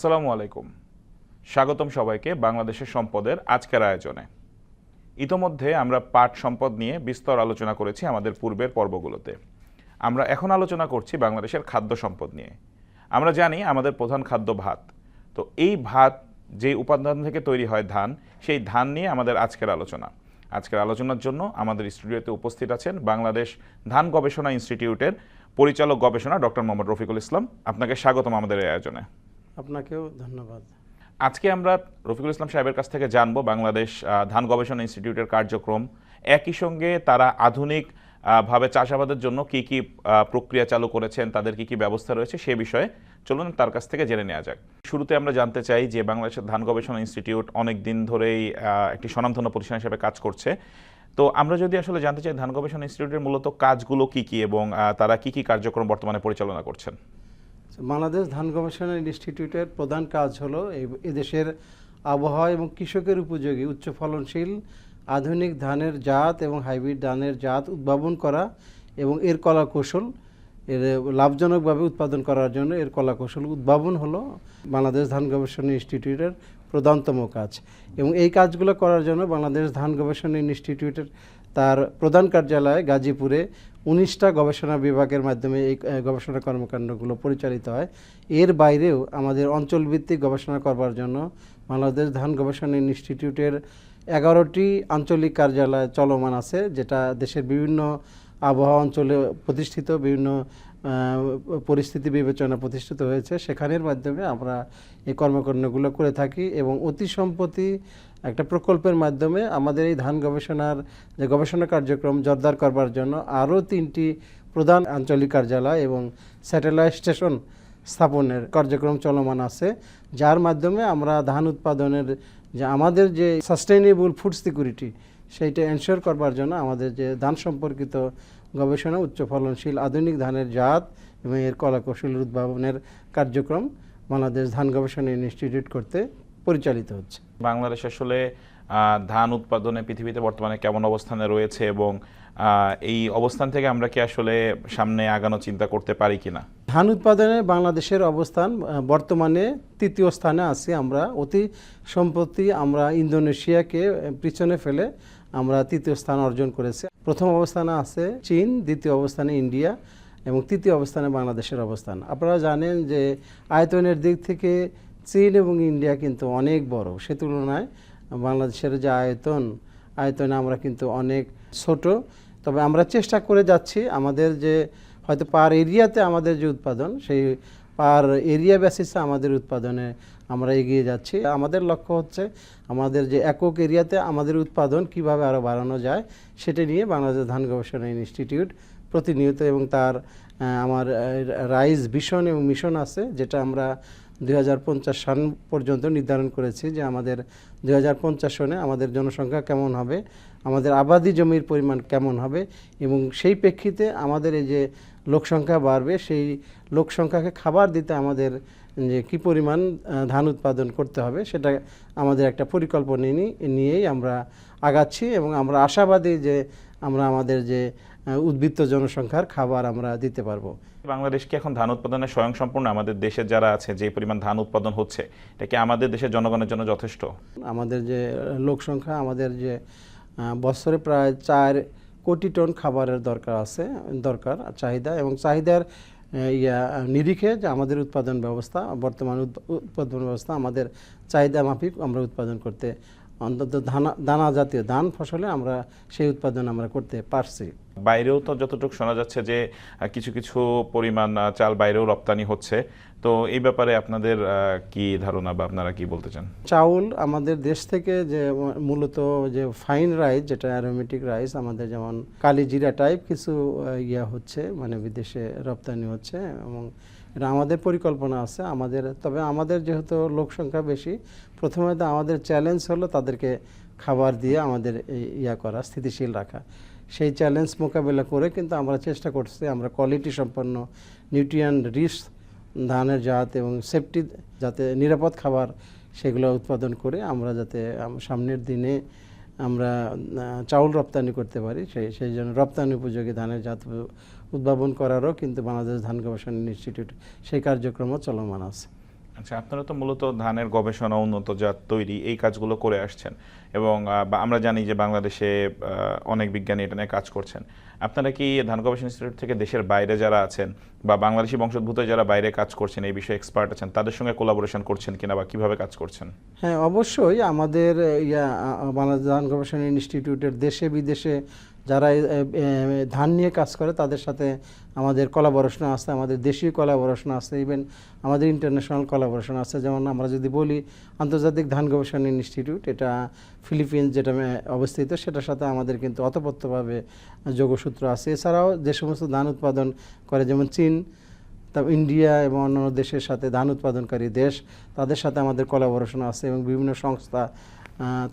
আসসালামু আলাইকুম। স্বাগতম সবাইকে বাংলাদেশের সম্পদের আজকের আয়োজনে। ইতোমধ্যে আমরা পাট সম্পদ নিয়ে বিস্তর আলোচনা করেছি আমাদের পূর্বের পর্বগুলোতে। আমরা এখন আলোচনা করছি বাংলাদেশের খাদ্য সম্পদ নিয়ে। আমরা জানি আমাদের প্রধান খাদ্য ভাত। তো এই ভাত যে উপাদান থেকে তৈরি হয় ধান, সেই ধান নিয়ে আমাদের আজকের আলোচনা। আজকের আলোচনার জন্য আমাদের স্টুডিওতে উপস্থিত আছেন বাংলাদেশ ধান গবেষণা ইনস্টিটিউটের পরিচালক গবেষণা ডক্টর মোহাম্মদ রফিকুল ইসলাম। আপনাকে স্বাগতম আমাদের এই আয়োজনে। আপনাকেও ধন্যবাদ। আজকে আমরা রফিকুল ইসলাম সাহেবের কাছ থেকে জানব বাংলাদেশ ধান গবেষণা ইনস্টিটিউটের কার্যক্রম। একই সঙ্গে তারা আধুনিক ভাবে চাষাবাদের জন্য কি কি প্রক্রিয়া চালু করেছেন, তাদের কি কি ব্যবস্থা রয়েছে সে বিষয়ে চলুন তার কাছ থেকে জেনে নেওয়া যাক। শুরুতে আমরা জানতে চাই যে বাংলাদেশের ধান গবেষণা ইনস্টিটিউট অনেক দিন ধরেই একটি স্বনামধন্য প্রতিষ্ঠান হিসেবে কাজ করছে। তো আমরা যদি আসলে জানতে চাই ধান গবেষণা ইনস্টিটিউটের মূলত কাজগুলো কি কি এবং তারা কি কি কার্যক্রম বর্তমানে পরিচালনা করছেন। বাংলাদেশ ধান গবেষণা ইনস্টিটিউটের প্রধান কাজ হলো এদেশের আবহাওয়া এবং কৃষকের উপযোগী উচ্চ ফলনশীল আধুনিক ধানের জাত এবং হাইব্রিড ধানের জাত উদ্ভাবন করা এবং এর কলা কৌশল এর লাভজনকভাবে উৎপাদন করার জন্য এর কলা কৌশল উদ্ভাবন হলো বাংলাদেশ ধান গবেষণা ইনস্টিটিউটের প্রধানতম কাজ। এবং এই কাজগুলো করার জন্য বাংলাদেশ ধান গবেষণা ইনস্টিটিউটের তার প্রধান কার্যালয় গাজীপুরে উনিশটা গবেষণা বিভাগের মাধ্যমে এই গবেষণা কর্মকাণ্ডগুলো পরিচালিত হয়। এর বাইরেও আমাদের অঞ্চলভিত্তিক গবেষণা করবার জন্য বাংলাদেশ ধান গবেষণা ইনস্টিটিউটের এগারোটি আঞ্চলিক কার্যালয় চলমান আছে, যেটা দেশের বিভিন্ন আবহাওয়া অঞ্চলে প্রতিষ্ঠিত, বিভিন্ন পরিস্থিতি বিবেচনা প্রতিষ্ঠিত হয়েছে, সেখানের মাধ্যমে আমরা এই কর্মকাণ্ডগুলো করে থাকি এবং অতি সম্প্রতি একটা প্রকল্পের মাধ্যমে আমাদের এই ধান গবেষণার যে গবেষণা কার্যক্রম জোরদার করবার জন্য আরও তিনটি প্রধান আঞ্চলিক কার্যালয় এবং স্যাটেলাইট স্টেশন স্থাপনের কার্যক্রম চলমান আছে, যার মাধ্যমে আমরা ধান উৎপাদনের যে আমাদের যে সাস্টেইনেবল ফুড সিকিউরিটি সেইটা এনশিওর করবার জন্য আমাদের যে ধান সম্পর্কিত গবেষণা উচ্চ ফলনশীল আধুনিক ধানের জাত এবং এর কলা কৌশলের উদ্ভাবনের কার্যক্রম বাংলাদেশ ধান গবেষণা ইনস্টিটিউট করতে পরিচালিত হচ্ছে। বাংলাদেশ আসলে ধান উৎপাদনে পৃথিবীতে বর্তমানে কেমন অবস্থানে রয়েছে এবং এই অবস্থান থেকে আমরা কি আসলে সামনে আগানো চিন্তা করতে পারি কিনা? ধান উৎপাদনে বাংলাদেশের অবস্থান বর্তমানে তৃতীয় স্থানে আছি আমরা। অতি সম্প্রতি আমরা ইন্দোনেশিয়াকে পিছনে ফেলে আমরা তৃতীয় স্থান অর্জন করেছি। প্রথম অবস্থানে আছে চীন, দ্বিতীয় অবস্থানে ইন্ডিয়া এবং তৃতীয় অবস্থানে বাংলাদেশের অবস্থান। আপনারা জানেন যে আয়তনের দিক থেকে চীন এবং ইন্ডিয়া কিন্তু অনেক বড়। সে তুলনায় বাংলাদেশের যে আয়তন, আয়তনে আমরা কিন্তু অনেক ছোট। তবে আমরা চেষ্টা করে যাচ্ছি আমাদের যে হয়তো পার এরিয়াতে আমাদের যে উৎপাদন, সেই পার এরিয়া বেসিসে আমাদের উৎপাদনে আমরা এগিয়ে যাচ্ছি। আমাদের লক্ষ্য হচ্ছে আমাদের যে একক এরিয়াতে আমাদের উৎপাদন কীভাবে আরও বাড়ানো যায়, সেটা নিয়ে বাংলাদেশ ধান গবেষণা ইনস্টিটিউট প্রতিনিয়ত এবং তার আমার রাইজ ভিশন এবং মিশন আছে, যেটা আমরা দুই সাল পর্যন্ত নির্ধারণ করেছি যে আমাদের দু হাজার পঞ্চাশ সনে আমাদের জনসংখ্যা কেমন হবে, আমাদের আবাদি জমির পরিমাণ কেমন হবে এবং সেই প্রেক্ষিতে আমাদের এই যে লোকসংখ্যা বাড়বে সেই লোকসংখ্যাকে খাবার দিতে আমাদের যে কি পরিমাণ ধান উৎপাদন করতে হবে সেটা আমাদের একটা পরিকল্পনা নিয়ে নিয়েই আমরা আগাচ্ছি এবং আমরা আশাবাদী যে আমরা আমাদের যে উদ্বৃত্ত জনসংখ্যার খাবার আমরা দিতে পারব। বাংলাদেশ কি এখন ধান উৎপাদনে স্বয়ং সম্পূর্ণ আমাদের দেশের যারা আছে যে পরিমাণ ধান উৎপাদন হচ্ছে এটা কি আমাদের দেশের জনগণের জন্য যথেষ্ট? আমাদের যে লোক সংখ্যা আমাদের যে বছরে প্রায় চার কোটি টন খাবারের দরকার আছে, দরকার, চাহিদা এবং চাহিদার ইয়া, নিরিখে যে আমাদের উৎপাদন ব্যবস্থা, বর্তমান উৎপাদন ব্যবস্থা, আমাদের চাহিদা মাফিক আমরা উৎপাদন করতে অন্তত দানা দানা জাতীয় ধান ফসলে আমরা সেই উৎপাদন আমরা করতে পারছি। বাইরেও তো যতটুকু শোনা যাচ্ছে যে কিছু কিছু পরিমাণ চাল বাইরেও রপ্তানি হচ্ছে। তো এই ব্যাপারে আপনাদের কি ধারণা বা আপনারা কি বলতে চান? চাউল আমাদের দেশ থেকে যে মূলত যে ফাইন রাইস যেটা অ্যারোমেটিক রাইস আমাদের যেমন কালিজিরা টাইপ কিছু ইয়া হচ্ছে মানে বিদেশে রপ্তানি হচ্ছে এবং এটা আমাদের পরিকল্পনা আছে, আমাদের, তবে আমাদের যেহেতু লোক সংখ্যা বেশি, প্রথমে তো আমাদের চ্যালেঞ্জ হলো তাদেরকে খাবার দিয়ে আমাদের ইয়া করা, স্থিতিশীল রাখা। সেই চ্যালেঞ্জ মোকাবেলা করে কিন্তু আমরা চেষ্টা করছি, আমরা কোয়ালিটি সম্পন্ন নিউট্রিয়ান রিচ ধানের জাত এবং সেফটি যাতে নিরাপদ খাবার সেগুলো উৎপাদন করে আমরা যাতে সামনের দিনে আমরা চাউল রপ্তানি করতে পারি, সেই সেই জন্য রপ্তানি উপযোগী ধানের জাত উদ্ভাবন করারও কিন্তু বাংলাদেশ ধান গবেষণা ইনস্টিটিউট সেই কার্যক্রমও চলমান আছে। আচ্ছা আপনারা তো মূলত ধানের গবেষণা উন্নত জাত তৈরি এই কাজগুলো করে আসছেন এবং আমরা জানি যে বাংলাদেশে অনেক বিজ্ঞানী এটা নিয়ে কাজ করছেন। আপনারা কি ধান গবেষণা ইনস্টিটিউট থেকে দেশের বাইরে যারা আছেন বা বাংলাদেশি বংশোদ্ভূত যারা বাইরে কাজ করছেন এই বিষয়ে এক্সপার্ট আছেন তাদের সঙ্গে কোলাবোরেশন করছেন কিনা বা কীভাবে কাজ করছেন? হ্যাঁ অবশ্যই আমাদের ইয়া বাংলাদেশ ধান গবেষণা ইনস্টিটিউটের দেশে বিদেশে যারা ধান নিয়ে কাজ করে, তাদের সাথে আমাদের কলাবোরেশন আছে, আমাদের দেশীয় কলাবোরেশন আছে ইভেন আমাদের ইন্টারন্যাশনাল কলাবরেশন আছে। যেমন আমরা যদি বলি, আন্তর্জাতিক ধান গবেষণা ইনস্টিটিউট এটা ফিলিপিন্স যেটা অবস্থিত, সেটার সাথে আমাদের কিন্তু অতপ্রত্যভাবে যোগসূত্র আছে। এছাড়াও যে সমস্ত ধান উৎপাদন করে, যেমন চীন তা ইন্ডিয়া এবং অন্যান্য দেশের সাথে ধান উৎপাদনকারী দেশ, তাদের সাথে আমাদের কোলাবোরেশন আছে এবং বিভিন্ন সংস্থা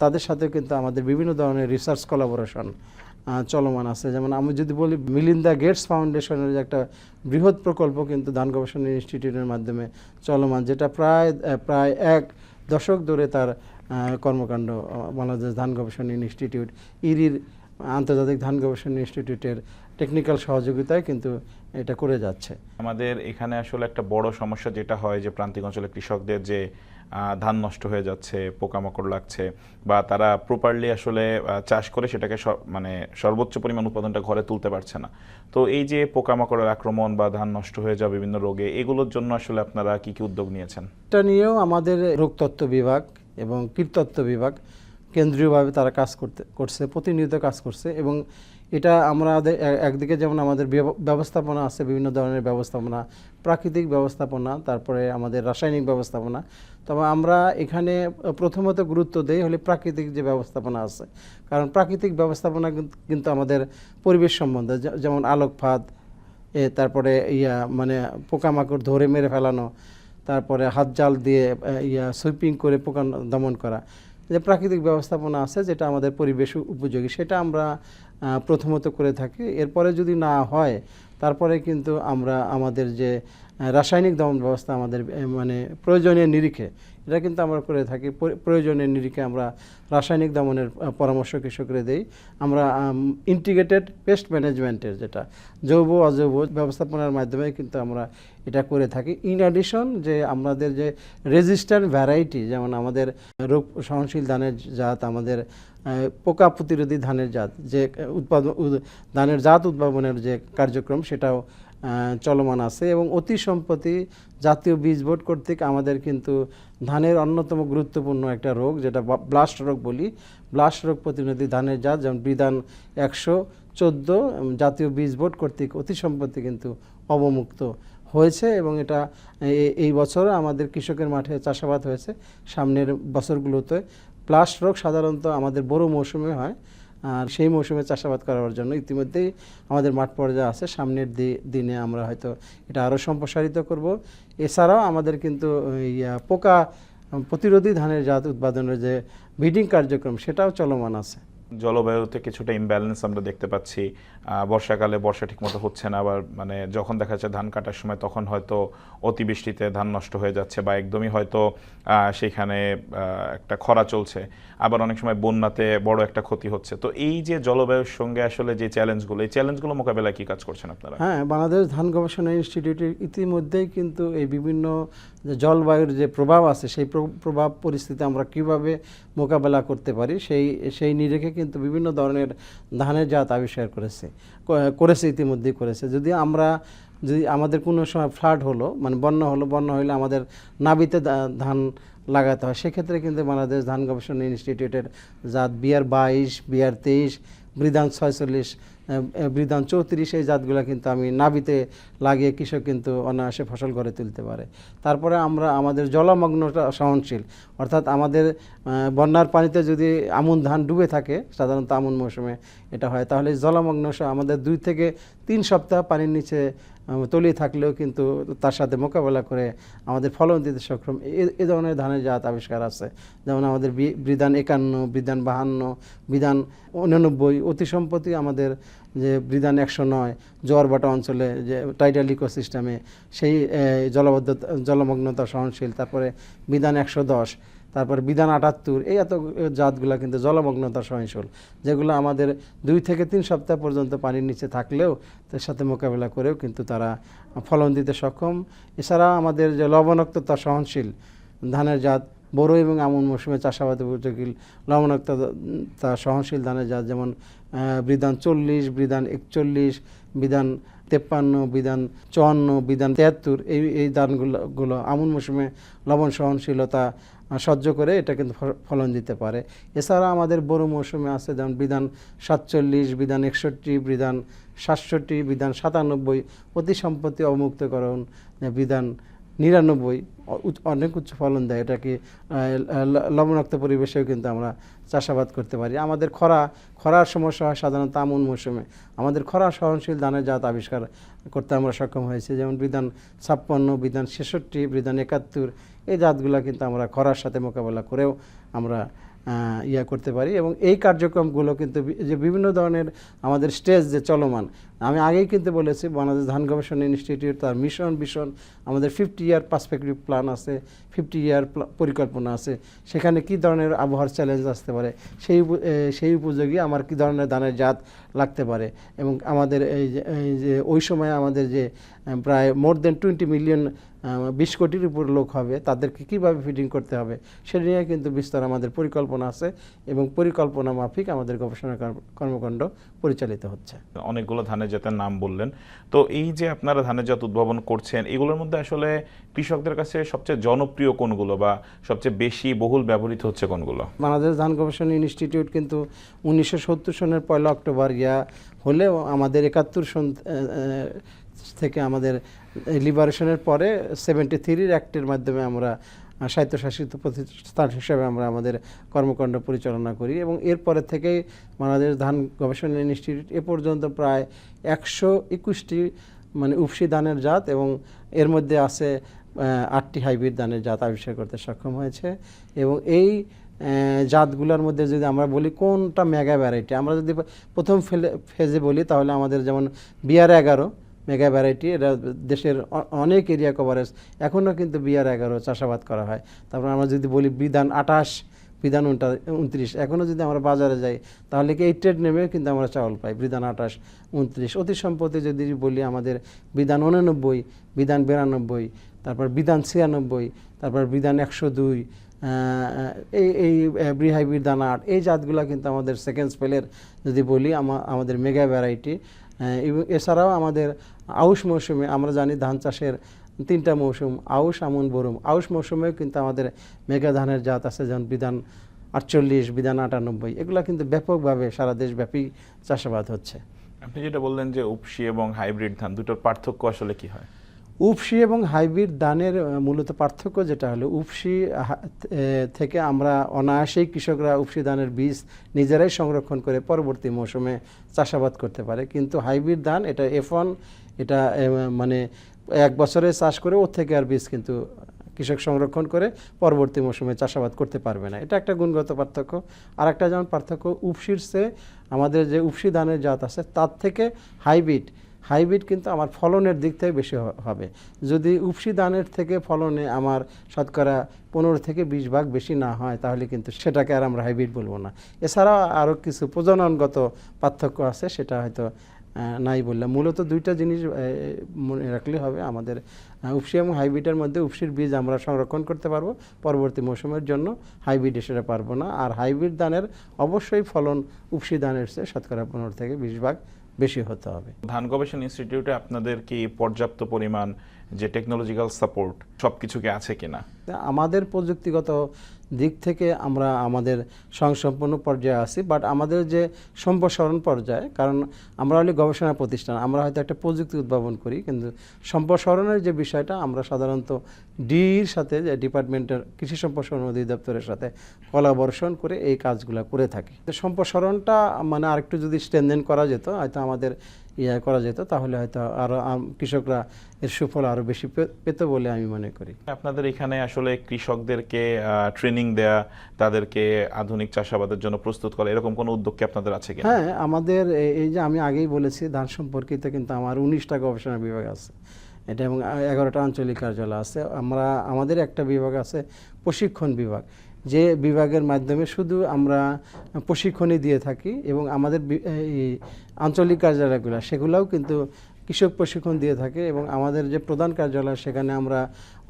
তাদের সাথে কিন্তু আমাদের বিভিন্ন ধরনের রিসার্চ কোলাবোরেশন চলমান আছে। যেমন আমি যদি বলি, মিলিন্দা গেটস ফাউন্ডেশনের যে একটা বৃহৎ প্রকল্প কিন্তু ধান গবেষণা ইনস্টিটিউটের মাধ্যমে চলমান, যেটা প্রায় প্রায় এক দশক ধরে তার কর্মকাণ্ড বাংলাদেশ ধান গবেষণা ইনস্টিটিউট, ইরির আন্তর্জাতিক ধান গবেষণা ইনস্টিটিউটের টেকনিক্যাল সহযোগিতায় কিন্তু এটা করে যাচ্ছে। আমাদের এখানে আসলে একটা বড় সমস্যা যেটা হয় যে প্রান্তিক অঞ্চলের কৃষকদের যে ধান নষ্ট হয়ে যাচ্ছে, পোকামাকড় লাগছে, বা তারা প্রপারলি আসলে চাষ করে সেটাকে মানে সর্বোচ্চ পরিমাণ উৎপাদনটা ঘরে তুলতে পারছে না। তো এই যে পোকামাকড়ের আক্রমণ বা ধান নষ্ট হয়ে যাওয়া, বিভিন্ন রোগে, এগুলোর জন্য আসলে আপনারা কি কি উদ্যোগ নিয়েছেন? এটা নিয়েও আমাদের রোগতত্ত্ব বিভাগ এবং কীটতত্ত্ব বিভাগ কেন্দ্রীয়ভাবে তারা কাজ করতে, করছে, প্রতিনিয়ত কাজ করছে এবং এটা আদে- একদিকে যেমন আমাদের ব্যবস্থাপনা আছে, বিভিন্ন ধরনের ব্যবস্থাপনা, প্রাকৃতিক ব্যবস্থাপনা, তারপরে আমাদের রাসায়নিক ব্যবস্থাপনা। তবে আমরা এখানে প্রথমত গুরুত্ব দেই হলে প্রাকৃতিক যে ব্যবস্থাপনা আছে। কারণ প্রাকৃতিক ব্যবস্থাপনা কিন্তু- আমাদের পরিবেশ সম্বন্ধে যেমন আলোকপাত, এ, তারপরে ইয়া মানে পোকামাকড় ধরে মেরে ফেলানো, তারপরে হাত জাল দিয়ে ইয়া, সুইপিং করে পোকা দমন করা। যে প্রাকৃতিক ব্যবস্থাপনা আছে, যেটা আমাদের পরিবেশ উপযোগী, সেটা আমরা প্রথমত করে থাকি। এরপরে যদি না হয় তারপরে কিন্তু আমরা আমাদের যে রাসায়নিক দমন ব্যবস্থা আমাদের মানে প্রয়োজনীয় নিরিখে। এটা কিন্তু আমরা করে থাকি, প্র- প্রয়োজনীয় নিরিখে আমরা রাসায়নিক দমনের পরামর্শ কৃষকরে দেই। আমরা ইন্টিগ্রেটেড পেস্ট ম্যানেজমেন্টের যেটা জৈব অজৈব ব্যবস্থাপনার মাধ্যমে কিন্তু আমরা এটা করে থাকি। ইন অ্যাডিশন যে আমাদের যে রেজিস্ট্যান্ট ভ্যারাইটি যেমন আমাদের রোগ সহনশীল ধানের জাত, আমাদের পোকা প্রতিরোধী ধানের জাত, যে উৎপাদন ধানের জাত উদ্ভাবনের যে কার্যক্রম, সেটাও চলমান আছে এবং অতি সম্প্রতি জাতীয় বীজ বোর্ড কর্তৃক আমাদের কিন্তু ধানের অন্যতম গুরুত্বপূর্ণ একটা রোগ, যেটা ব্লাস্ট রোগ বলি। ব্লাস্ট রোগ প্রতিরোধী ধানের জাত যেমন বিধান একশো চোদ্দ জাতীয় বীজ বোর্ড কর্তৃক অতি সম্প্রতি কিন্তু অবমুক্ত হয়েছে এবং এটা এই বছর আমাদের কৃষকের মাঠে চাষাবাদ হয়েছে সামনের বছরগুলোতে। ব্লাস্ট রোগ সাধারণত আমাদের বড় মৌসুমে হয়। আর সেই মৌসুমে চাষাবাদ করার জন্য ইতিমধ্যেই আমাদের মাঠ পর্যায়ে আছে। সামনের দিনে আমরা হয়তো এটা আরও সম্প্রসারিত করব। এছাড়াও আমাদের কিন্তু পোকা প্রতিরোধী ধানের জাত উৎপাদনের যে ব্রিডিং কার্যক্রম সেটাও চলমান আছে। জলবায়ুতে কিছুটা ইমব্যালেন্স আমরা দেখতে পাচ্ছি। বর্ষাকালে বর্ষা ঠিকমতো হচ্ছে না, আবার মানে যখন দেখা যাচ্ছে ধান কাটার সময় তখন হয়তো অতিবৃষ্টিতে ধান নষ্ট হয়ে যাচ্ছে বা একদমই হয়তো সেখানে একটা খরা চলছে। আবার অনেক সময় বন্যাতে বড় একটা ক্ষতি হচ্ছে। তো এই যে জলবায়ুর সঙ্গে আসলে যে চ্যালেঞ্জগুলো এই চ্যালেঞ্জগুলো মোকাবেলায় কি কাজ করছেন আপনারা? হ্যাঁ বাংলাদেশ ধান গবেষণা ইনস্টিটিউটের ইতিমধ্যেই কিন্তু এই বিভিন্ন যে জলবায়ুর যে প্রভাব আছে, সেই প্রভাব পরিস্থিতি আমরা কীভাবে মোকাবেলা করতে পারি, সেই সেই নিরেখে কিন্তু বিভিন্ন ধরনের ধানের জাত আবিষ্কার করেছে করেছে ইতিমধ্যেই করেছে। যদি আমরা, যদি আমাদের কোনো সময় ফ্লাড হলো মানে বন্যা হলো, বন্যা হলে আমাদের নাবিতে ধান লাগাতে হয়, সেক্ষেত্রে কিন্তু বাংলাদেশ ধান গবেষণা ইনস্টিটিউটের জাত বিআর বাইশ বিআর তেইশ বৃদান ছয়চল্লিশ বৃদান চৌত্রিশ, এই জাতগুলো কিন্তু আমি নাবিতে লাগিয়ে কৃষক কিন্তু অনায়াসে ফসল ঘরে তুলতে পারে। তারপরে আমরা আমাদের জলমগ্নটা সহনশীল, অর্থাৎ আমাদের বন্যার পানিতে যদি আমন ধান ডুবে থাকে, সাধারণত আমন মৌসুমে এটা হয়, তাহলে জলমগ্ন আমাদের দুই থেকে তিন সপ্তাহ পানির নিচে তলিয়ে থাকলেও কিন্তু তার সাথে মোকাবেলা করে আমাদের ফলন দিতে সক্ষম। এ- ধরনের ধানের জাত আবিষ্কার আছে। যেমন আমাদের বিধান একান্ন, বিধান বাহান্ন, বিধান উননব্বই, অতি সম্প্রতি আমাদের যে বিধান একশো নয়, জোয়ারবাটা অঞ্চলে যে টাইটাল ইকোসিস্টেমে সেই জলবদ্ধতা, জলমগ্নতা সহনশীল। তারপরে বিধান একশো দশ তারপর বিধান আটাত্তর, এই এত জাতগুলো কিন্তু জলমগ্নতা সহিংসল, যেগুলো আমাদের দুই থেকে তিন সপ্তাহ পর্যন্ত পানির নিচে থাকলেও তার সাথে মোকাবেলা করেও কিন্তু তারা ফলন দিতে সক্ষম। এছাড়া আমাদের যে লবণাক্ততা সহনশীল, ধানের জাত বড় এবং আমন মৌসুমে চাষাবাদ উপযোগী লবণাক্ততা সহনশীল ধানের জাত যেমন বিধান চল্লিশ, বিধান একচল্লিশ, বিধান তেপ্পান্ন, বিধান চুয়ান্ন, বিধান তিয়াত্তর, এই এই ধানগুলো, গুলো আমন মৌসুমে লবণ সহনশীলতা সহ্য করে এটা কিন্তু ফলন দিতে পারে। এছাড়া আমাদের বড় মৌসুমে আছে যেমন বিধান সাতচল্লিশ, বিধান একষট্টি, বিধান সাতষট্টি, বিধান সাতানব্বই অতি সম্পত্তি অবমুক্তকরণ, বিধান নিরানব্বই অনেক উচ্চ ফলন দেয়। এটাকে লবণাক্ত পরিবেশেও কিন্তু আমরা চাষাবাদ করতে পারি। আমাদের খরা, খরার সমস্যা হয় সাধারণত আমন মৌসুমে। আমাদের খরা সহনশীল ধানের জাত আবিষ্কার করতে আমরা সক্ষম হয়েছি। যেমন বিধান ছাপ্পান্ন, বিধান ছেষট্টি, বিধান একাত্তর, এই জাতগুলো কিন্তু আমরা খরার সাথে মোকাবেলা করেও আমরা ইয়া করতে পারি। এবং এই কার্যক্রমগুলো কিন্তু যে বিভিন্ন ধরনের আমাদের স্টেজ যে চলমান, আমি আগেই কিন্তু বলেছি, বাংলাদেশ ধান গবেষণা ইনস্টিটিউট তার মিশন ভিশন আমাদের ফিফটি ইয়ার পার্সপেক্টিভ প্ল্যান আছে ফিফটি ইয়ার পরিকল্পনা আছে। সেখানে কি ধরনের আবহাওয়ার চ্যালেঞ্জ আসতে পারে, সেই সেই উপযোগী আমার কি ধরনের ধানের জাত লাগতে পারে। এবং আমাদের এই যে ওই সময় আমাদের যে প্রায় মোর দেন টোয়েন্টি মিলিয়ন বিশ কোটির উপর লোক হবে তাদেরকে কীভাবে ফিডিং করতে হবে সেটা নিয়ে কিন্তু বিস্তার আমাদের পরিকল্পনা আছে এবং পরিকল্পনা মাফিক আমাদের গবেষণা কর্মকাণ্ড পরিচালিত হচ্ছে। অনেকগুলো ধানের জাতের নাম বললেন। তো এই যে আপনারা ধানের জাত উদ্ভাবন করছেন এগুলোর মধ্যে আসলে কৃষকদের কাছে সবচেয়ে জনপ্রিয় কোনগুলো বা সবচেয়ে বেশি বহুল ব্যবহৃত হচ্ছে কোনগুলো? বাংলাদেশ ধান গবেষণা ইনস্টিটিউট কিন্তু উনিশশো সত্তর সনের পয়লা অক্টোবর ইয়া হলেও আমাদের একাত্তর সন থেকে আমাদের লিবারেশনের পরে সেভেন্টি থ্রির অ্যাক্টের মাধ্যমে আমরা স্বায়ত্তশাসিত প্রতিষ্ঠান হিসেবে আমরা আমাদের কর্মকাণ্ড পরিচালনা করি এবং এরপরে থেকেই বাংলাদেশ ধান গবেষণা ইনস্টিটিউট এ পর্যন্ত প্রায় একশো একুশটি মানে উপসি ধানের জাত এবং এর মধ্যে আছে আটটি হাইব্রিড ধানের জাত আবিষ্কার করতে সক্ষম হয়েছে এবং এই জাতগুলোর মধ্যে যদি আমরা বলি কোনটা মেগা ভ্যারাইটি আমরা যদি প্রথম ফেলে ফেজে বলি তাহলে আমাদের যেমন বিয়ার এগারো মেগা ভ্যারাইটি এটা দেশের অনেক এরিয়া কভারেজ এখনও কিন্তু বিআর এগারো চাষাবাদ করা হয়। তারপর আমরা যদি বলি বিধান আঠাশ, বিধান উনত্রিশ। এখনও যদি আমরা বাজারে যাই, তাহলে কি এই ট্রেড নেমে কিন্তু আমরা চাউল পাই। বিধান আঠাশ, উনত্রিশ। অতি সম্পত্তি যদি বলি আমাদের বিধান উননব্বই, বিধান বিরানব্বই, তারপর বিধান ছিয়ানব্বই, তারপর বিধান একশো দুই এই এই ব্রিহাইব্রিড দানা আট, এই জাতগুলো কিন্তু আমাদের সেকেন্ড স্পেলের যদি বলি আমাদের মেগা ভ্যারাইটি এছাড়াও আমাদের আউশ মৌসুমে আমরা জানি ধান চাষের তিনটা মৌসুম আউশ আমন বরুম। আউশ মৌসুমেও কিন্তু আমাদের মেঘা ধানের জাত আছে যেমন বিধান আটচল্লিশ বিধান আটানব্বই। এগুলো কিন্তু ব্যাপকভাবে সারা দেশব্যাপী চাষাবাদ হচ্ছে। আপনি যেটা বললেন যে উপসি এবং হাইব্রিড ধান দুটোর পার্থক্য আসলে কি হয়? উপসি এবং হাইব্রিড ধানের মূলত পার্থক্য যেটা হলো উপসি থেকে আমরা অনায়াসেই কৃষকরা উপসি ধানের বীজ নিজেরাই সংরক্ষণ করে পরবর্তী মৌসুমে চাষাবাদ করতে পারে। কিন্তু হাইব্রিড ধান এটা এফ এটা মানে এক বছরে চাষ করে ওর থেকে আর বীজ কিন্তু কৃষক সংরক্ষণ করে পরবর্তী মৌসুমে চাষাবাদ করতে পারবে না। এটা একটা গুণগত পার্থক্য। আর একটা যেমন পার্থক্য উপসির চেয়ে আমাদের যে উপসি ধানের জাত আছে, তার থেকে হাইব্রিড হাইব্রিড কিন্তু আমার ফলনের দিক থেকে বেশি হবে। যদি উপসি ধানের থেকে ফলনে আমার শতকরা পনেরো থেকে বিশ ভাগ বেশি না হয়, তাহলে কিন্তু সেটাকে আর আমরা হাইব্রিড বলব না। এছাড়া আরও কিছু প্রজননগত পার্থক্য আছে, সেটা হয়তো নাই বললাম। মূলত দুইটা জিনিস মনে রাখলে হবে। আমাদের উপসি এবং হাইব্রিডের মধ্যে উপসির বীজ আমরা সংরক্ষণ করতে পারব পরবর্তী মৌসুমের জন্য। হাইব্রিড সেটা পারব না। আর হাইব্রিড ধানের অবশ্যই ফলন উপসি ধানের চেয়ে শতকরা পনেরো থেকে বিশ ভাগ বেশি হতে হবে। ধান গবেষণা ইনস্টিটিউটে আপনাদের কি পর্যাপ্ত পরিমাণ যে টেকনোলজিক্যাল সাপোর্ট সবকিছু কি আছে কিনা। আমাদের প্রযুক্তিগত দিক থেকে আমরা আমাদের স্বয়ংসম্পন্ন পর্যায়ে আছি বাট আমাদের যে সম্প্রসারণ পর্যায়ে, কারণ আমরা হলে গবেষণা প্রতিষ্ঠান, আমরা হয়তো একটা প্রযুক্তি উদ্ভাবন করি, কিন্তু সম্প্রসারণের যে বিষয়টা আমরা সাধারণত ডির সাথে, যে ডিপার্টমেন্টের কৃষি সম্প্রসারণ অধিদপ্তরের সাথে কলাবর্ষণ করে এই কাজগুলো করে থাকি। সম্প্রসারণটা মানে আরেকটু যদি স্ট্রেনদেন করা যেত, হয়তো আমাদের ইয়ে করা যেত তাহলে হয়তো আরও কৃষকরা এর সুফল আরও বেশি পেত বলে আমি মনে করি। আপনাদের এখানে আসলে কৃষকদেরকে ট্রেনিং দেয়া তাদেরকে আধুনিক চাষাবাদের জন্য প্রস্তুত করা এরকম কোনো উদ্যোগ কি আপনাদের আছে কিনা? হ্যাঁ আমাদের এই যে আমি আগেই বলেছি ধান সম্পর্কিত কিন্তু আমার উনিশটা গবেষণা বিভাগ আছে। এটা এবং এগারোটা আঞ্চলিক কার্যালয় আছে। আমরা আমাদের একটা বিভাগ আছে প্রশিক্ষণ বিভাগ। যে বিভাগের মাধ্যমে শুধু আমরা প্রশিক্ষণই দিয়ে থাকি এবং আমাদের আঞ্চলিক কার্যালয়গুলো, সেগুলোও কিন্তু কৃষক প্রশিক্ষণ দিয়ে থাকে এবং আমাদের যে প্রধান কার্যালয়, সেখানে আমরা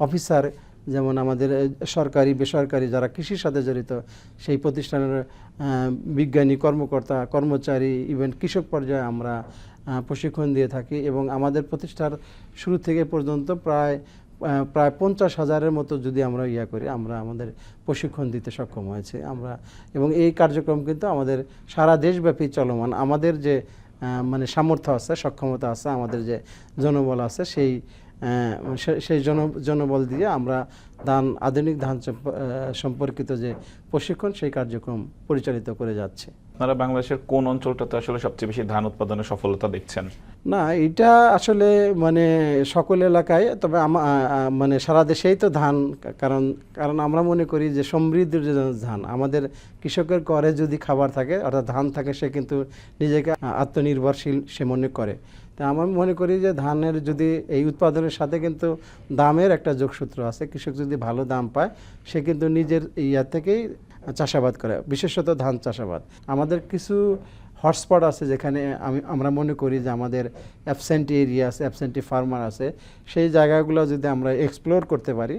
অফিসার যেমন আমাদের সরকারি, বেসরকারি যারা কৃষির সাথে জড়িত, সেই প্রতিষ্ঠানের বিজ্ঞানী, কর্মকর্তা, কর্মচারী ইভেন কৃষক পর্যায়ে আমরা প্রশিক্ষণ দিয়ে থাকি এবং আমাদের প্রতিষ্ঠার শুরু থেকে পর্যন্ত প্রায় প্রায় পঞ্চাশ হাজারের মতো যদি আমরা ইয়া করি, আমরা আমাদের প্রশিক্ষণ দিতে সক্ষম হয়েছে। আমরা, এবং এই কার্যক্রম কিন্তু আমাদের সারা দেশব্যাপী চলমান। আমাদের যে মানে সামর্থ্য আছে, সক্ষমতা আছে, আমাদের যে জনবল আছে, সেই সেই জন, জনবল দিয়ে আমরা ধান, আধুনিক ধান সম্পর্কিত যে প্রশিক্ষণ, সেই কার্যক্রম পরিচালিত করে যাচ্ছে। আপনারা বাংলাদেশের কোন অঞ্চলটাতে আসলে সবচেয়ে বেশি ধান উৎপাদনে সফলতা দেখছেন? না, এটা আসলে মানে সকল এলাকায়, তবে মানে সারা দেশেই তো ধান কারণ কারণ আমরা মনে করি যে সমৃদ্ধির যে ধান আমাদের কৃষকের করে যদি খাবার থাকে, অর্থাৎ ধান থাকে, সে কিন্তু নিজেকে আত্মনির্ভরশীল সে মনে করে। তা আমি মনে করি যে ধানের যদি এই উৎপাদনের সাথে কিন্তু দামের একটা যোগসূত্র আছে, কৃষক যদি ভালো দাম পায়, সে কিন্তু নিজের ইয়া থেকেই চাষাবাদ করে, বিশেষত ধান চাষাবাদ। আমাদের কিছু হটস্পট আছে যেখানে আমি, আমরা মনে করি যে আমাদের অ্যাবসেন্টি এরিয়া আছে অ্যাবসেন্টি ফার্মার আছে। সেই জায়গাগুলো যদি আমরা এক্সপ্লোর করতে পারি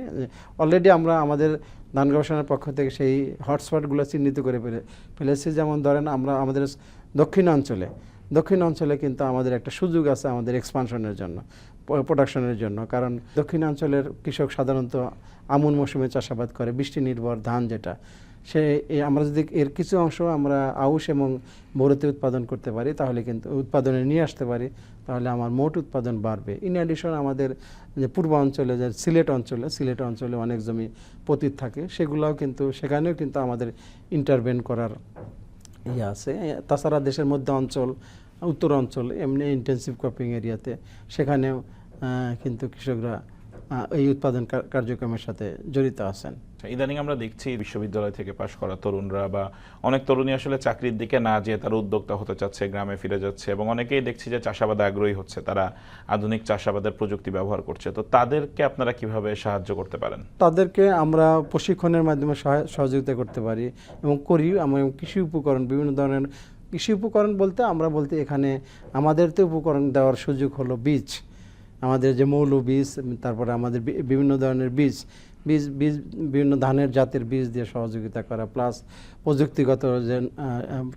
অলরেডি আমরা আমাদের ধান গবেষণার পক্ষ থেকে সেই হটস্পটগুলো চিহ্নিত করে ফেলে, ফেলেছি। যেমন ধরেন আমরা আমাদের দক্ষিণ অঞ্চলে দক্ষিণ অঞ্চলে কিন্তু আমাদের একটা সুযোগ আছে আমাদের এক্সপানশনের জন্য প্রোডাকশনের জন্য। কারণ দক্ষিণ অঞ্চলের কৃষক সাধারণত আমন মৌসুমে চাষাবাদ করে, বৃষ্টি নির্ভর ধান যেটা। সে আমরা যদি এর কিছু অংশ আমরা আউশ এবং বোরোতে উৎপাদন করতে পারি, তাহলে কিন্তু উৎপাদনে নিয়ে আসতে পারি, তাহলে আমার মোট উৎপাদন বাড়বে। ইন অ্যাডিশন আমাদের যে পূর্ব অঞ্চলে, যে সিলেট অঞ্চলে সিলেট অঞ্চলে অনেক জমি পতিত থাকে, সেগুলোও কিন্তু, সেখানেও কিন্তু আমাদের ইন্টারভেন করার ইয়ে আছে। তাছাড়া দেশের মধ্যে অঞ্চল, উত্তর অঞ্চল, এমনি ইন্টেন্সিভ ক্রপিং এরিয়াতে সেখানেও কিন্তু কৃষকরা এই উৎপাদন কার্যক্রমের সাথে জড়িত আছেন। আচ্ছা, ইদানিং আমরা দেখছি বিশ্ববিদ্যালয় থেকে পাশ করা তরুণরা বা অনেক তরুণী আসলে চাকরির দিকে না যেয়ে তারা উদ্যোক্তা হতে চাচ্ছে গ্রামে ফিরে যাচ্ছে এবং অনেকেই দেখছি যে চাষাবাদে আগ্রহী হচ্ছে তারা আধুনিক চাষাবাদের প্রযুক্তি ব্যবহার করছে। তো তাদেরকে আপনারা কীভাবে সাহায্য করতে পারেন? তাদেরকে আমরা প্রশিক্ষণের মাধ্যমে সহায়- সহযোগিতা করতে পারি এবং করি আমরা কৃষি উপকরণ বিভিন্ন ধরনের কৃষি উপকরণ বলতে আমরা বলতে এখানে আমাদের তো উপকরণ দেওয়ার সুযোগ হলো বীজ। আমাদের যে মৌল বীজ, তারপরে আমাদের বিভিন্ন ধরনের বীজ বীজ বীজ, বিভিন্ন ধানের জাতের বীজ দিয়ে সহযোগিতা করা প্লাস প্রযুক্তিগত যে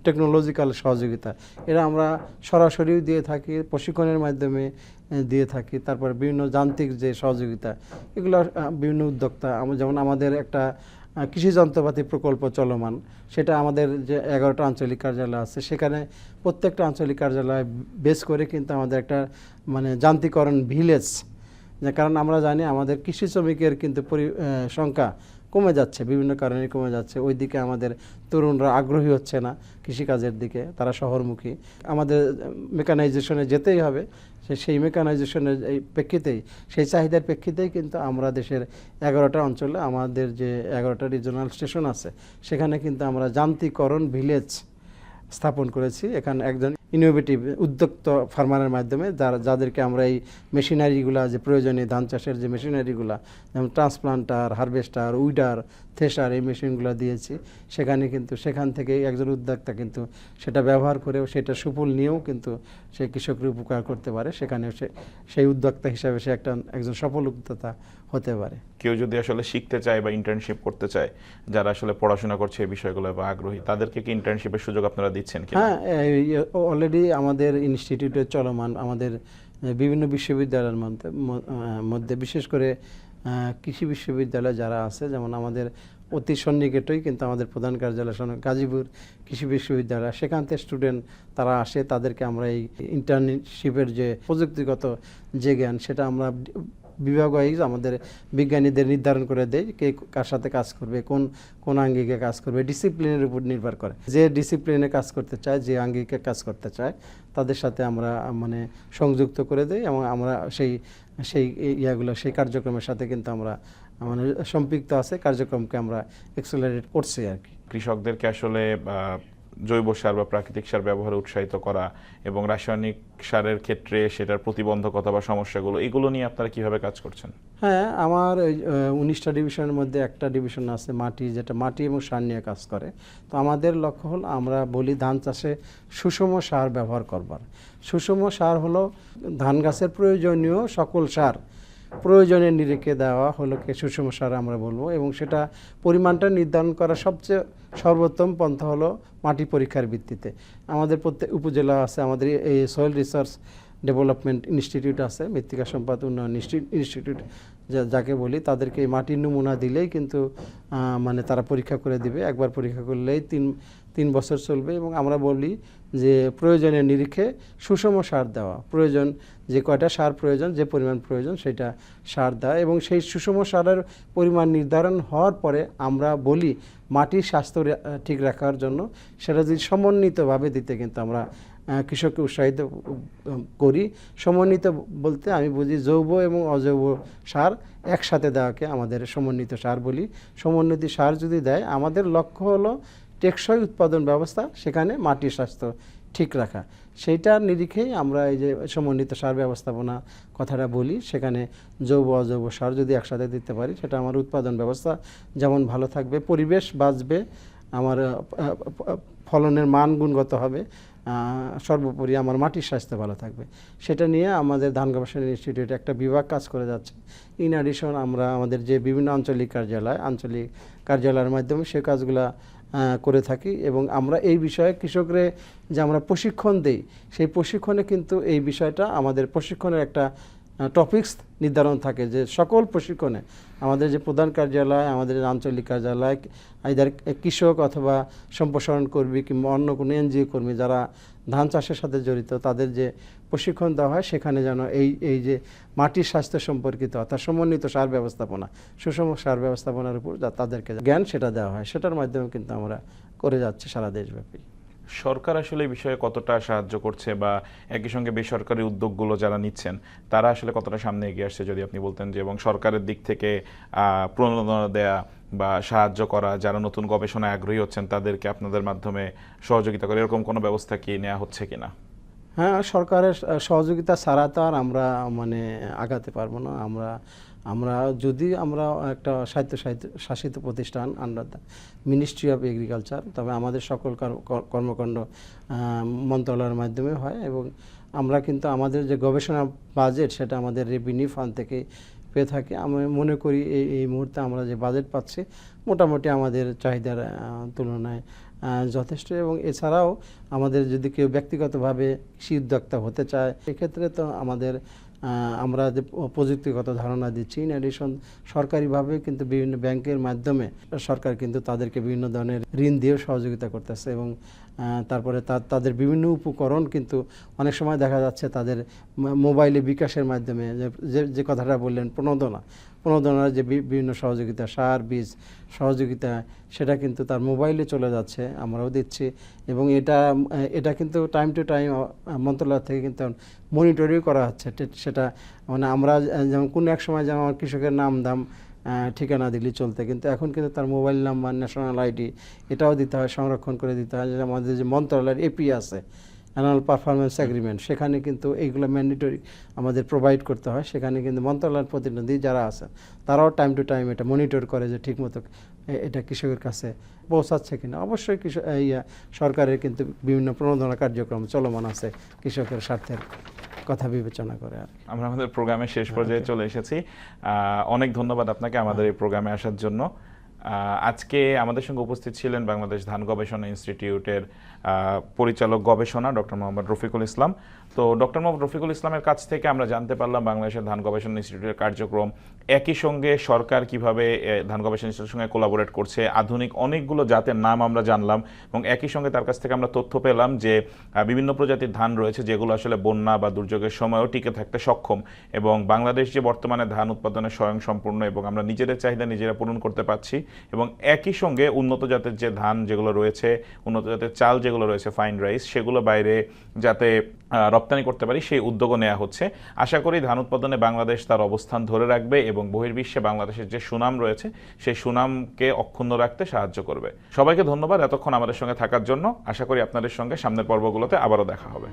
টেকনোলজিক্যাল সহযোগিতা, এরা আমরা সরাসরিও দিয়ে থাকি, প্রশিক্ষণের মাধ্যমে দিয়ে থাকি, তারপরে বিভিন্ন যান্ত্রিক যে সহযোগিতা, এগুলো বিভিন্ন উদ্যোক্তা যেমন আমাদের একটা কৃষি যন্ত্রপাতি প্রকল্প চলমান। সেটা আমাদের যে এগারোটা আঞ্চলিক কার্যালয় আছে, সেখানে প্রত্যেকটা আঞ্চলিক কার্যালয় বেস করে কিন্তু আমাদের একটা মানে যান্ত্রিকরণ ভিলেজ। কারণ আমরা জানি আমাদের কৃষি শ্রমিকের কিন্তু সংখ্যা কমে যাচ্ছে, বিভিন্ন কারণে কমে যাচ্ছে। ওই দিকে আমাদের তরুণরা আগ্রহী হচ্ছে না কৃষিকাজের দিকে, তারা শহরমুখী। আমাদের মেকানাইজেশনে যেতেই হবে। সে সেই মেকানাইজেশনের এই প্রেক্ষিতেই, সেই চাহিদার প্রেক্ষিতেই কিন্তু আমরা দেশের এগারোটা অঞ্চলে আমাদের যে এগারোটা রিজনাল স্টেশন আছে, সেখানে কিন্তু আমরা যান্ত্রিকরণ ভিলেজ স্থাপন করেছি। এখানে একজন ইনোভেটিভ উদ্যোক্ত ফার্মারের মাধ্যমে, যারা যাদেরকে আমরা এই মেশিনারিগুলা যে প্রয়োজনীয় ধান চাষের যে মেশিনারিগুলা যেমন ট্রান্সপ্লান্টার হারভেস্টার উইডার থ্রেশার এই মেশিনগুলো দিয়েছি। সেখানে কিন্তু সেখান থেকে একজন উদ্যোক্তা কিন্তু সেটা ব্যবহার করেও সেটা সুফল নিয়েও কিন্তু সে কৃষকের উপকার করতে পারে। সেখানে সে সেই উদ্যোক্তা হিসাবে সে একটা একজন সফল উদ্যোক্তা হতে পারে। কেউ যদি আসলে শিখতে চায় বা ইন্টার্নশিপ করতে চায় যারা আসলে পড়াশোনা করছে এই বিষয়গুলো বা আগ্রহী তাদেরকে কি ইন্টার্নশিপের সুযোগ আপনারা দিচ্ছেন হ্যাঁ অলরেডি আমাদের ইনস্টিটিউটে চলমান আমাদের বিভিন্ন বিশ্ববিদ্যালয়ের মধ্যে মধ্যে বিশেষ করে কৃষি বিশ্ববিদ্যালয় যারা আছে, যেমন আমাদের অতি সন্নিকটেই কিন্তু আমাদের প্রধান কার্যালয় গাজীপুর কৃষি বিশ্ববিদ্যালয়। সেখান থেকে স্টুডেন্ট তারা আসে, তাদেরকে আমরা এই ইন্টার্নশিপের যে প্রযুক্তিগত যে জ্ঞান, সেটা আমরা বিভাগ ওয়াইজ আমাদের বিজ্ঞানীদের নির্ধারণ করে দেয় কে কার সাথে কাজ করবে, কোন কোন আঙ্গিকে কাজ করবে। ডিসিপ্লিনের উপর নির্ভর করে। যে ডিসিপ্লিনে কাজ করতে চায়, যে আঙ্গিকে কাজ করতে চায় তাদের সাথে আমরা মানে সংযুক্ত করে দেই এবং আমরা সেই সেই ইয়াগুলো, সেই কার্যক্রমের সাথে কিন্তু আমরা মানে সম্পৃক্ত আছে। কার্যক্রমকে আমরা এক্সেলারেট করছি আর কি। কৃষকদেরকে আসলে জৈব সার বা প্রাকৃতিক সার ব্যবহারে উৎসাহিত করা এবং রাসায়নিক সারের ক্ষেত্রে সেটার প্রতিবন্ধকতা বা সমস্যাগুলো, এগুলো নিয়ে আপনারা কীভাবে কাজ করছেন? হ্যাঁ আমার উনিশটা ডিভিশনের মধ্যে একটা ডিভিশন আছে মাটি, যেটা মাটি এবং সার নিয়ে কাজ করে। তো আমাদের লক্ষ্য হল আমরা বলি ধান চাষে সুষম সার ব্যবহার করবার। সুষম সার হলো ধান গাছের প্রয়োজনীয় সকল সার প্রয়োজনের নিরিখে দেওয়া হলো কি সুষম সার আমরা বলব, এবং সেটা পরিমাণটা নির্ধারণ করা সবচেয়ে সর্বোত্তম পন্থা হলো মাটি পরীক্ষার ভিত্তিতে। আমাদের প্রত্যেক উপজেলা আছে, আমাদের এই সয়েল রিসার্চ ডেভেলপমেন্ট ইনস্টিটিউট আছে, মৃত্তিকা সম্পদ উন্নয়ন ইনস্টিটিউট যাকে বলি, তাদেরকে এই মাটির নমুনা দিলেই কিন্তু মানে তারা পরীক্ষা করে দিবে। একবার পরীক্ষা করলেই তিন তিন বছর চলবে এবং আমরা বলি যে প্রয়োজনের নিরিখে সুষম সার দেওয়া। প্রয়োজন যে কয়টা সার প্রয়োজন, যে পরিমাণ প্রয়োজন সেটা সার দেওয়া এবং সেই সুষম সারের পরিমাণ নির্ধারণ হওয়ার পরে আমরা বলি মাটির স্বাস্থ্য ঠিক রাখার জন্য সেটা যদি সমন্বিতভাবে দিতে কিন্তু আমরা কৃষককে উৎসাহিত করি। সমন্বিত বলতে আমি বুঝি জৈব এবং অজৈব সার একসাথে দেওয়াকে আমাদের সমন্বিত সার বলি। সমন্বিত সার যদি দেয়, আমাদের লক্ষ্য হলো টেকসই উৎপাদন ব্যবস্থা, সেখানে মাটির স্বাস্থ্য ঠিক রাখা। সেইটার নিরিখেই আমরা এই যে সমন্বিত সার ব্যবস্থাপনা কথাটা বলি, সেখানে জৈব অজৈব সার যদি একসাথে দিতে পারি, সেটা আমার উৎপাদন ব্যবস্থা যেমন ভালো থাকবে, পরিবেশ বাঁচবে, আমার ফলনের মান গুণগত হবে সর্বোপরি আমার মাটির স্বাস্থ্য ভালো থাকবে। সেটা নিয়ে আমাদের ধান গবেষণা ইনস্টিটিউটে একটা বিভাগ কাজ করে যাচ্ছে। ইন অ্যাডিশন আমরা আমাদের যে বিভিন্ন আঞ্চলিক কার্যালয়, আঞ্চলিক কার্যালয়ের মাধ্যমে সে কাজগুলা করে থাকি এবং আমরা এই বিষয়ে কৃষকরে যে আমরা প্রশিক্ষণ দেই, সেই প্রশিক্ষণে কিন্তু এই বিষয়টা আমাদের প্রশিক্ষণের একটা টপিকস নির্ধারণ থাকে যে সকল প্রশিক্ষণে আমাদের যে প্রধান কার্যালয়, আমাদের আঞ্চলিক কার্যালয় আইদার কৃষক অথবা সম্প্রসারণ কর্মী কিংবা অন্য কোনো এনজিও কর্মী যারা ধান চাষের সাথে জড়িত, তাদের যে প্রশিক্ষণ দেওয়া হয় সেখানে যেন এই এই যে মাটির স্বাস্থ্য সম্পর্কিত অর্থাৎ সমন্বিত সার ব্যবস্থাপনা, সুষম সার ব্যবস্থাপনার উপর যা তাদেরকে জ্ঞান সেটা দেওয়া হয়, সেটার মাধ্যমে কিন্তু আমরা করে যাচ্ছি সারা দেশব্যাপী। সরকার আসলে এই বিষয়ে কতটা সাহায্য করছে বা একই সঙ্গে বেসরকারি উদ্যোগগুলো যারা নিচ্ছেন, তারা আসলে কতটা সামনে এগিয়ে আসছে যদি আপনি বলতেন যে এবং সরকারের দিক থেকে প্রণোদনা দেয়া বা সাহায্য করা, যারা নতুন গবেষণায় আগ্রহী হচ্ছেন, তাদেরকে আপনাদের মাধ্যমে সহযোগিতা করে, এরকম কোনো ব্যবস্থা কি নেওয়া হচ্ছে কিনা? হ্যাঁ সরকারের সহযোগিতা ছাড়া তো আর আমরা মানে আগাতে পারব না। আমরা আমরা যদি আমরা একটা সাহিত্য সাহিত্য শাসিত প্রতিষ্ঠান under the ministry of agriculture তবে আমাদের সকল কর- কর- কর্মকাণ্ড মন্ত্রণালয়ের মাধ্যমে হয় এবং আমরা কিন্তু আমাদের যে গবেষণা বাজেট সেটা আমাদের রেভিনিউ ফান্ড থেকে পেয়ে থাকি। আমি মনে করি এই এই মুহূর্তে আমরা যে বাজেট পাচ্ছি, মোটামুটি আমাদের চাহিদার তুলনায় যথেষ্ট এবং এছাড়াও আমাদের যদি কেউ ব্যক্তিগতভাবে কৃষি উদ্যোক্তা হতে চায় সেক্ষেত্রে তো আমাদের আমরা যে প্রযুক্তিগত ধারণা দিচ্ছি ইন অ্যাডিশন সরকারিভাবে কিন্তু বিভিন্ন ব্যাংকের মাধ্যমে সরকার কিন্তু তাদেরকে বিভিন্ন ধরনের ঋণ দিয়েও সহযোগিতা করতেছে এবং তারপরে তাদের বিভিন্ন উপকরণ কিন্তু অনেক সময় দেখা যাচ্ছে তাদের মোবাইলে বিকাশের মাধ্যমে যে- যে কথাটা বললেন প্রণোদনা। প্রণোদনার যে বিভিন্ন সহযোগিতা, সার, বীজ সহযোগিতা, সেটা কিন্তু তার মোবাইলে চলে যাচ্ছে, আমরাও দিচ্ছি এবং এটা এটা কিন্তু টাইম টু টাইম মন্ত্রণালয় থেকে কিন্তু মনিটরিং করা হচ্ছে। সেটা মানে আমরা যেমন কোনো এক সময় যেমন আমার কৃষকের নাম, দাম ঠিকানা দিলি চলতে। কিন্তু এখন কিন্তু তার মোবাইল নাম্বার ন্যাশনাল আইডি এটাও দিতে হয়, সংরক্ষণ করে দিতে হয়। আমাদের যে মন্ত্রণালয়ের এপি আছে অ্যানুয়াল পারফরমেন্স এগ্রিমেন্ট সেখানে কিন্তু এইগুলো ম্যান্ডেটরি আমাদের প্রোভাইড করতে হয়। সেখানে কিন্তু মন্ত্রণালয়ের প্রতিনিধি যারা আছেন তারাও টাইম টু টাইম এটা মনিটর করে যে ঠিকমতো এটা কৃষকের কাছে পৌঁছাচ্ছে কিনা। অবশ্যই কৃষক এই, সরকারের কিন্তু বিভিন্ন প্রণোদনা কার্যক্রম চলমান আছে কৃষকের স্বার্থের কথা বিবেচনা করে আর আমরা আমাদের প্রোগ্রামের শেষ পর্যায়ে চলে এসেছি। অনেক ধন্যবাদ আপনাকে আমাদের এই প্রোগ্রামে আসার জন্য। আজকে আমাদের সঙ্গে উপস্থিত ছিলেন বাংলাদেশ ধান গবেষণা ইনস্টিটিউটের পরিচালক গবেষণা ডক্টর মোহাম্মদ রফিকুল ইসলাম। তো ডক্টর মোহাম্মদ রফিকুল ইসলামের কাছ থেকে আমরা জানতে পারলাম বাংলাদেশের ধান গবেষণা ইনস্টিটিউটের কার্যক্রম একই সঙ্গে সরকার কীভাবে ধান গবেষণা ইনস্টিটিউটের সঙ্গে কোলাবোরেট করছে, আধুনিক অনেকগুলো জাতের নাম আমরা জানলাম এবং একই সঙ্গে তার কাছ থেকে আমরা তথ্য পেলাম যে বিভিন্ন প্রজাতির ধান রয়েছে যেগুলো আসলে বন্যা বা দুর্যোগের সময়ও টিকে থাকতে সক্ষম এবং বাংলাদেশ যে বর্তমানে ধান উৎপাদনে স্বয়ং সম্পূর্ণ এবং আমরা নিজেদের চাহিদা নিজেরা পূরণ করতে পারছি এবং একই সঙ্গে উন্নত জাতের যে ধান যেগুলো রয়েছে, উন্নত জাতের চাল যেগুলো রয়েছে ফাইন রাইস সেগুলো বাইরে যাতে রপ্তানি করতে পারি, সেই উদ্যোগও নেওয়া হচ্ছে। আশা করি ধান উৎপাদনে বাংলাদেশ তার অবস্থান ধরে রাখবে এবং বহির্বিশ্বে বাংলাদেশের যে সুনাম রয়েছে, সেই সুনামকে অক্ষুণ্ণ রাখতে সাহায্য করবে। সবাইকে ধন্যবাদ এতক্ষণ আমাদের সঙ্গে থাকার জন্য। আশা করি আপনাদের সঙ্গে সামনের পর্বগুলোতে আবারও দেখা হবে।